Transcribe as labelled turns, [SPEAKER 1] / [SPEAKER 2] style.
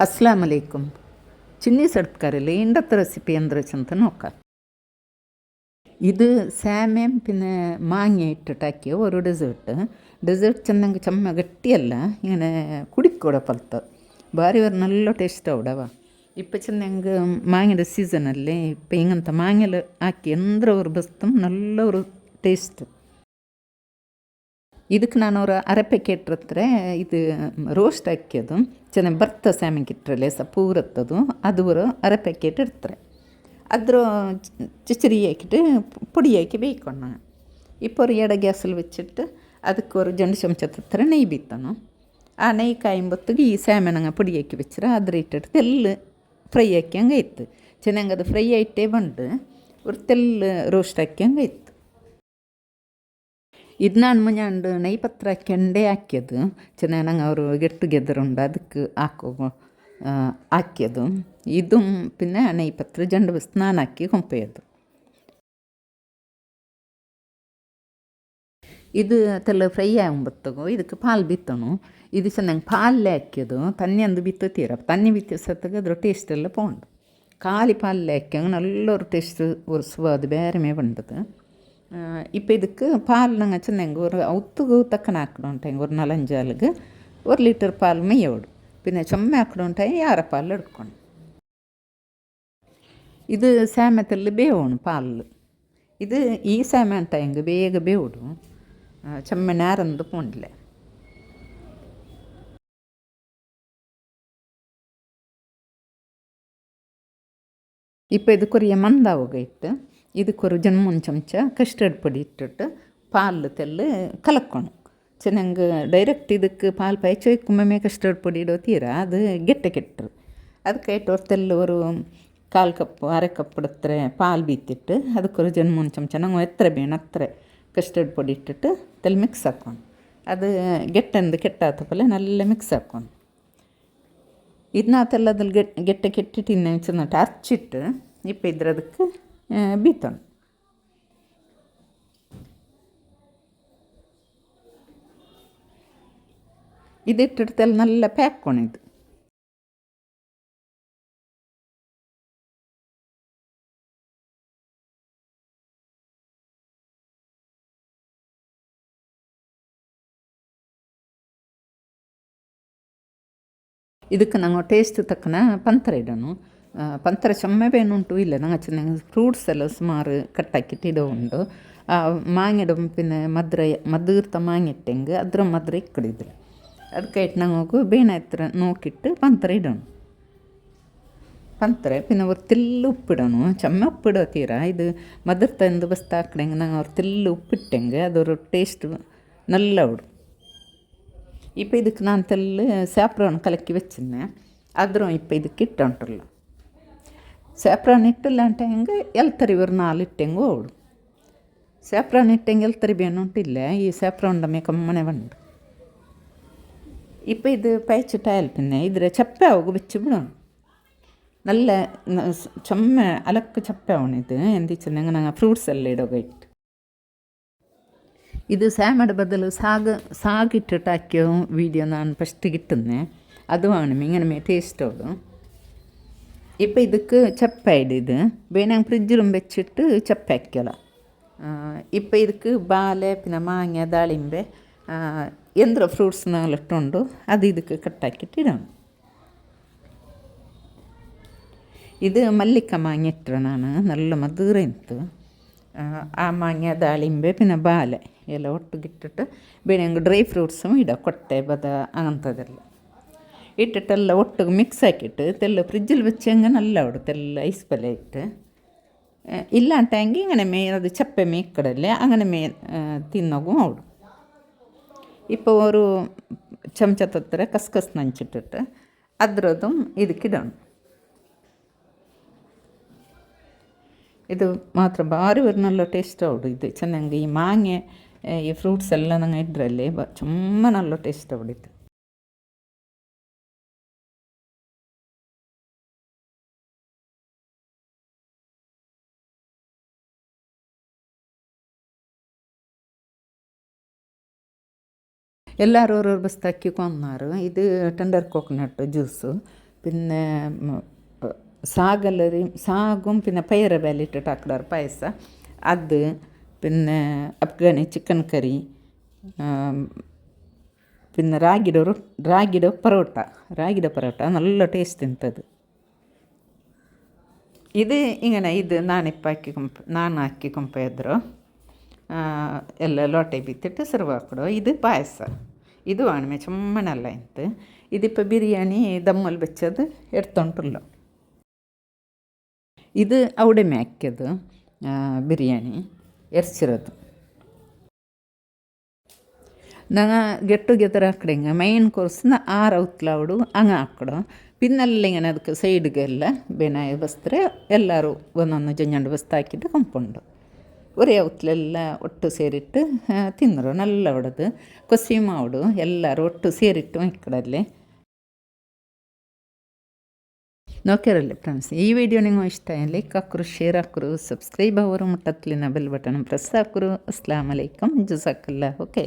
[SPEAKER 1] ಅಸ್ಲಾಂ ಅಲೈಕುಮ್ ಚಿನ್ನಿ സൽക്കാരല്ലേ ഇണ്ടത്തെ recipe എന്താ വെച്ചെന്ന് നോക്കാം. ഇത് സാമയും പിന്നെ മാങ്ങ ഇട്ടിട്ടാക്കിയ ഒരു ഡെസേർട്ട് ഡെസേർട്ട് ചെന്നങ്ങ് ചമ്മ ഗട്ടിയല്ല ഇങ്ങനെ കുടിക്കൂടെ പലത്ത് ഭാരി വരെ നല്ല ടേസ്റ്റ് അവിടെ ഇപ്പം ചെന്നങ്ങ് മാങ്ങയുടെ സീസണല്ലേ ഇപ്പം ഇങ്ങനത്തെ മാങ്ങയിൽ ആക്കി എന്തൊരു ബസ്തും നല്ല ഒരു ടേസ്റ്റ് ಇದಕ್ಕೆ ನಾನು ಅವರ ಅರಪೆಕೆಟ್ ಹತ್ರ ಇದು ರೋಸ್ಟ್ ಹಾಕ್ಯೋದು ಚೆನ್ನಾಗಿ ಬರ್ತ ಸ್ಯಾಮಿಗಿಟ್ರಲ್ಲೇ ಸ ಪೂರತ್ತದು ಅದುವರು ಅರಪೆಕೆಟ್ ಇಡ್ತಾರೆ ಅದ್ರ ಚಿಚರಿ ಹಾಕಿಟ್ಟು பொடி ஆக்கி வைக்கணும் இப்போ ஒரு இட கேஸில் வச்சுட்டு அதுக்கு ஒரு ஜெண்டு சமைச்ச தத்திர நெய் பித்தணும் ஆ நெய் காயும்போத்துக்கு ஈ சேமனங்க பொடி ஆக்கி வச்சுரு அதில் இட்டு தெல்லு ಫ್ರೈ ಹಾಕ್ಯಂಗೆ ಇತ್ತು ಚೆನ್ನಾಗಿ ಅದು ಫ್ರೈ ಐಟೇ ಬಂದು ಅವ್ರು ತೆಲ್ಲು ರೋಸ್ಟ್ ಹಾಕ್ಯಂಗೆ ಇತ್ತು ಇದನ್ನ ನಾನು ನೈಪತ್ರ ಕೆಂಡೆ ಹಾಕ್ಯದು. ಚೆನ್ನಾಗಿ ನಂಗೆ ಅವರು ಗೆಟ್ ಟುಗೆದರ್ ಉಂಡು ಅದಕ್ಕೆ ಹಾಕೋ ಹಾಕ್ಯದು. ಇದು ಪಿನ್ನೆ ನೈಪತ್ರ ಜಂಡು ಸ್ನಾನ ಹಾಕಿ ಕೊಂಪೆಯದು ಇದು ತೆಲ್ಲ ಫ್ರೈ ಆಗುಂಬತ್ತಗೋ ಇದಕ್ಕೆ ಪಾಲ್ ಬಿತ್ತನು ಇದು ಚೆನ್ನಾಗಿ ಪಾಲ್ಲೆ ಹಾಕ್ಯೋದು, ತನ್ನ ಅಂದು ಬಿತ್ತತೀರ ತನ್ನಿ ಬಿತ್ತ ಸತ್ತಾಗ ಅದ್ರ ಟೇಸ್ಟ್ ಎಲ್ಲ ಪೋಂಡು. ಖಾಲಿ ಪಾಲ್ಲೆ ಹಾಕ್ಯಂಗೆ ನಲ್ಲೊರು ಟೇಸ್ಟ್ ಒರೆಸುವ ಅದು ಬೇರೆ ಮೇ ಬಂದದ್ದು இப்போ இதுக்கு பால் நாங்கள் சின்னங்க ஒரு ஒத்துக்கு தக்கன ஆக்கணுன்ட்டாங்க ஒரு நாலஞ்சு ஆளுக்கு. ஒரு லிட்டர் பாலுமே எவ்வளோ பின்ன சும்மா ஆக்கணுன்ட்டாங்க யார பால் எடுக்கணும்? இது சேமத்தில் ಬೇವೋಣು ಪಾಲ್ ಇದು ಈ ಸೇಮೆ ಅಂತ ಹೆಂಗೆ ಬೇಗ ಬೇವುಡು ಚಮ್ಮೆ ನೇರಂದು ಪೂಂಡ್ಲೆ இப்போ இதுக்குரிய மந்தாவுக இட்டு ಇದಕ್ಕೆ ಒಂದು ಜನ್ಮ ಒಂದು ಚಮಚ ಕಸ್ಟರ್ಡ್ ಪುಡಿ ಇಟ್ಟಿಟ್ಟು ಪಾಲು ತೆಲ್ಲು ಕಲಕ್ಕೊಂಡು ಚೆನ್ನಾಗಿ ಡೈರೆಕ್ಟ್ ಇದಕ್ಕೆ ಪಾಲು ಪಾಯ್ಚೋಯ್ಕೆ ಒಮ್ಮೊಮ್ಮೆ ಕಸ್ಟರ್ಡ್ ಪುಡಿ ಇಡೋತೀರ ಅದು ಗೆಟ್ಟ ಕೆಟ್ಟರು ಅದಕ್ಕೆ ಟೋರ್ತಲ್ಲಿ ஒரு ಕಾಲು ಕಪ್ ಅರೆ ಕಪ್ ಇಡತ್ರೆ ಪಾಲು ಬೀತಿಟ್ಟು ಅದಕ್ಕೆ ಒಂದು ಜನ್ಮ ಒಂದು ಚಮಚ ನಂಗೆ ಎತ್ತರ ಬೇಣ ಹತ್ರ ಕಸ್ಟರ್ಡ್ ಪುಡಿ ಇಟ್ಟಿಟ್ಟು ತೆಲ್ ಮಿಕ್ಸ್ ಹಾಕ್ಕೊಂಡು ಅದು ಗೆಟ್ಟಂದು ಕೆಟ್ಟ ಆತಪ್ಪಲೆ ನಲ್ಲ ಮಿಕ್ಸ್ ಹಾಕ್ಕೊಂಡು ಇದನ್ನ ಆತೆಲ್ಲ ಅದ್ರಲ್ಲಿ ಗೆಟ್ ಗೆಟ್ಟ ಕೆಟ್ಟಿಟ್ಟು ಇನ್ನೇ ಚೆನ್ನಾಗಿ ಹಚ್ಚಿಟ್ಟು ಇಪ್ಪ ಇದ್ರದಕ್ಕೆ ಬೀತೋಣ ഇതിട്ടിടത്തെല്ലാം നല്ല പാക്കണം ഇത് ಇದಕ್ಕೆ ನಂಗೆ ಟೇಸ್ಟ್ ತಕ್ಕನ ಪಂತರ ಇಡೋನು ಪಂತರ ಚೊಮ್ಮೆ ಬೇನುಂಟು ಇಲ್ಲ ನಂಗೆ ಚೆನ್ನ ಫ್ರೂಟ್ಸ್ ಎಲ್ಲ ಸುಮಾರು ಕಟ್ಟಾಕಿಟ್ಟು ಇಡೋ ಉಂಡು ಮಾಂಗಿಡ ಪಿನ್ನ ಮದ್ರೆ ಮದೀರ್ತ ಮಾಂಗಿಟ್ಟೆಂಗೆ ಅದ್ರ ಮದ್ರೆ ಇಕ್ಕಡಿದ್ರು ಅದಕ್ಕೆ ಇಟ್ಟು ನಂಗೆ ಹೋಗು ಬೇಣ ಹತ್ರ ನೋಕಿಟ್ಟು ಪಂತರ ಇಡೋಣ ಪಂತ್ರೆ ಪಿನ್ನ ಅವ್ರು ತಿಲ್ಲು ಉಪ್ಪಿಡೋನು ಚಮ್ಮ ಉಪ್ಪಿಡೋ ತೀರ ಇದು ಮದರ್ ತಂದು ಬಸ್ತಾ ಹಾಕ್ಡೆಂಗೆ ನಂಗೆ ಅವ್ರು ತಿಲ್ಲು ಉಪ್ಪಿಟ್ಟೆಂಗೆ ಅದರ ಟೇಸ್ಟ್ நல்ல விடும் இப்போ இதுக்கு நான் தெல்லு சாப்பிட்றோன்னு கலக்கி வச்சுருந்தேன் அதுவும் இப்போ இதுக்கு இட்டு வந்துடலாம் ಸ್ಯಾಪ್ರಾನ್ ಇಟ್ಟಿಲ್ಲ ಅಂತ ಹೆಂಗೆ ಎಲ್ತರಿ ಇವ್ರು ನಾಲ್ ಇಟ್ಟೆಂಗು ಅವಳು ಸ್ಯಾಪ್ರಾನ್ ಇಟ್ಟೆಂಗೆ ಎಲ್ತರಿ ಬೇನುಂಟಿಲ್ಲ ಈ ಸ್ಯಾಪ್ರಾನ್ಡ ಮೇ ಕಮ್ಮನೆ ಬಂದು ഇപ്പോൾ ഇത് പയച്ചിട്ടായാൽ പിന്നെ ഇതിൽ ചപ്പയാവുക വെച്ച് വിടണം നല്ല ചമ്മ അലക്ക് ചപ്പയാവണം ഇത് എന്ത് വെച്ചിട്ടുണ്ടെങ്കിൽ ഞങ്ങൾ ഫ്രൂട്ട്സ് എല്ലാം ഇടുക ഇട്ട് ഇത് സാമയുടെ ബദൽ സാഗ് സാഗിട്ടിട്ടാക്കിയ വീഡിയോ ನಾನು ಫಸ್ಟಿಗೆ ಇಟ್ಟನ್ನೆ ಅದು ആണ് ഇങ്ങനെ ഇപ്പോൾ ഇതൊക്കെ ചപ്പായിട് ഇത്? ഇപ്പോൾ ഞാൻ ഫ്രിഡ്ജിലും വെച്ചിട്ട് ചപ്പാക്കിയതാണ് ഇപ്പോൾ ഇതൊക്കെ ബാലെ പിന്നെ മാങ്ങ ദാളിമ്പെ എന്ത്ര ഫ്രൂട്ട്സ് നാലിട്ടുണ്ട്. അത് ഇതൊക്കെ കട്ടാക്കിയിട്ട് ഇടണം ഇത് മല്ലിക്ക മാങ്ങ ഇട്ടണാണ് നല്ല മധുരത്ത് ആ മാങ്ങ ദാളിമ്പെ പിന്നെ ബാലെ ഇല ഒട്ടുകിട്ടിട്ട് പിന്നെ ഡ്രൈ ഫ്രൂട്ട്സും ഇടാം. കൊട്ടെ ബദ അങ്ങനത്തതെല്ലാം. ഇട്ടിട്ടെല്ലാം ഒട്ട് മിക്സാക്കിയിട്ട് തെല്ല ഫ്രിഡ്ജിൽ വെച്ച് അങ്ങനെ നല്ല ഇടത്ത് എല്ലാം ഐസ് പല ഇട്ട്. ഇല്ലാണ്ടെങ്കിൽ ഇങ്ങനെ മേ അത് ചപ്പ മേക്കടല്ലേ അങ്ങനെ മേ തിന്നകും ആവിടും ഇപ്പോൾ ഒരു ചമച്ചത്തത്ര കസ്കസ് നനച്ചിട്ടിട്ട് അദ്രതും ഇതിക്കിടണം ഇത് മാത്രം ഭാരി വരും നല്ല ടേസ്റ്റ് ആവിടും ഇത്. ചെന്നെങ്കിൽ ഈ മാങ്ങ ഈ ഫ്രൂട്ട്സ് എല്ലാം നിങ്ങൾ ഇടലേ ചുമ്മാ നല്ല ടേസ്റ്റ് ആവിടെ ഇത്. എല്ലാവരും ഓരോ ബസ്താക്കി കൊന്നാറ്. ഇത് ടെൻഡർ കോക്കനട്ട് ജ്യൂസ് പിന്നെ സാഗല്ലറി സാഗും പിന്നെ പയറ വില ഇട്ടിട്ടാക്കിടാറ് പായസ. അത് പിന്നെ അഫ്ഗാനി ചിക്കൻ കറി പിന്നെ റാഗിഡ റാഗിഡ പൊറോട്ട റാഗിഡ പൊറോട്ട. നല്ല ടേസ്റ്റ് തിന്നത് ഇത് ഇങ്ങനെ ഇത് നാണിപ്പാക്കി കൊമ്പ നാണാക്കി കൊമ്പ ಎಲ್ಲ ಲೋಟೆ ಬಿತ್ತಿಟ್ಟು ಸರ್ವ್ ಹಾಕೊಡು ಇದು ಪಾಯಸ ಇದು ಆಣ್ಮೆ ಚುಮ್ಮನಲ್ಲ ಇಂತು ഇതിപ്പോൾ ബിരിയാണി ദമ്മൽ വെച്ചത് എടുത്തോണ്ടല്ലോ ഇത് അവിടെ മേക്കത് ബിരിയാണി എറിച്ചിറത് ನಂಗೆ ಗೆಟ್ ಟುಗೆದರ್ ಹಾಕಡೆಂಗೆ ಮೈನ್ ಕೋರ್ಸ್ನ ಆರು ಔತ್ಲಾವಡು ಹಂಗೆ ಹಾಕೊಡು പിന്നെല്ലാം ഇങ്ങനെ ಅದಕ್ಕೆ ಸೈಡ್ಗೆಲ್ಲ ಬೇನಾಯ ಬಸ್ತ್ರೆ ಎಲ್ಲರೂ ಒಂದೊಂದು ಜಂಜಂಡು ಬಸ್ತು ಹಾಕಿಟ್ಟು ಕಂಪೌಂಡು ಒರೇ ಅವತ್ಲೆಲ್ಲ ಒಟ್ಟು ಸೇರಿಟ್ಟು ತಿಂದರು ನಲ್ಲ ಹೊಡೆದು ಕೊಸಿ ಮಾಡು ಎಲ್ಲರೂ ಒಟ್ಟು ಸೇರಿಟ್ಟು ಇಕ್ಕಡಲ್ಲಿ ನೋಕ್ಯಾರಲ್ಲ ಫ್ರೆಂಡ್ಸ್ ಈ ವಿಡಿಯೋ ನಿಮಗೆ ಇಷ್ಟ ಲೈಕ್ ಹಾಕರು ಶೇರ್ ಹಾಕರು ಸಬ್ಸ್ಕ್ರೈಬ್ ಅವರು ಮುಟ್ಟತ್ಲಿನ bell button press ಹಾಕರು Aslam alaikum ಜುಸಾಕಲ್ಲ ಓಕೆ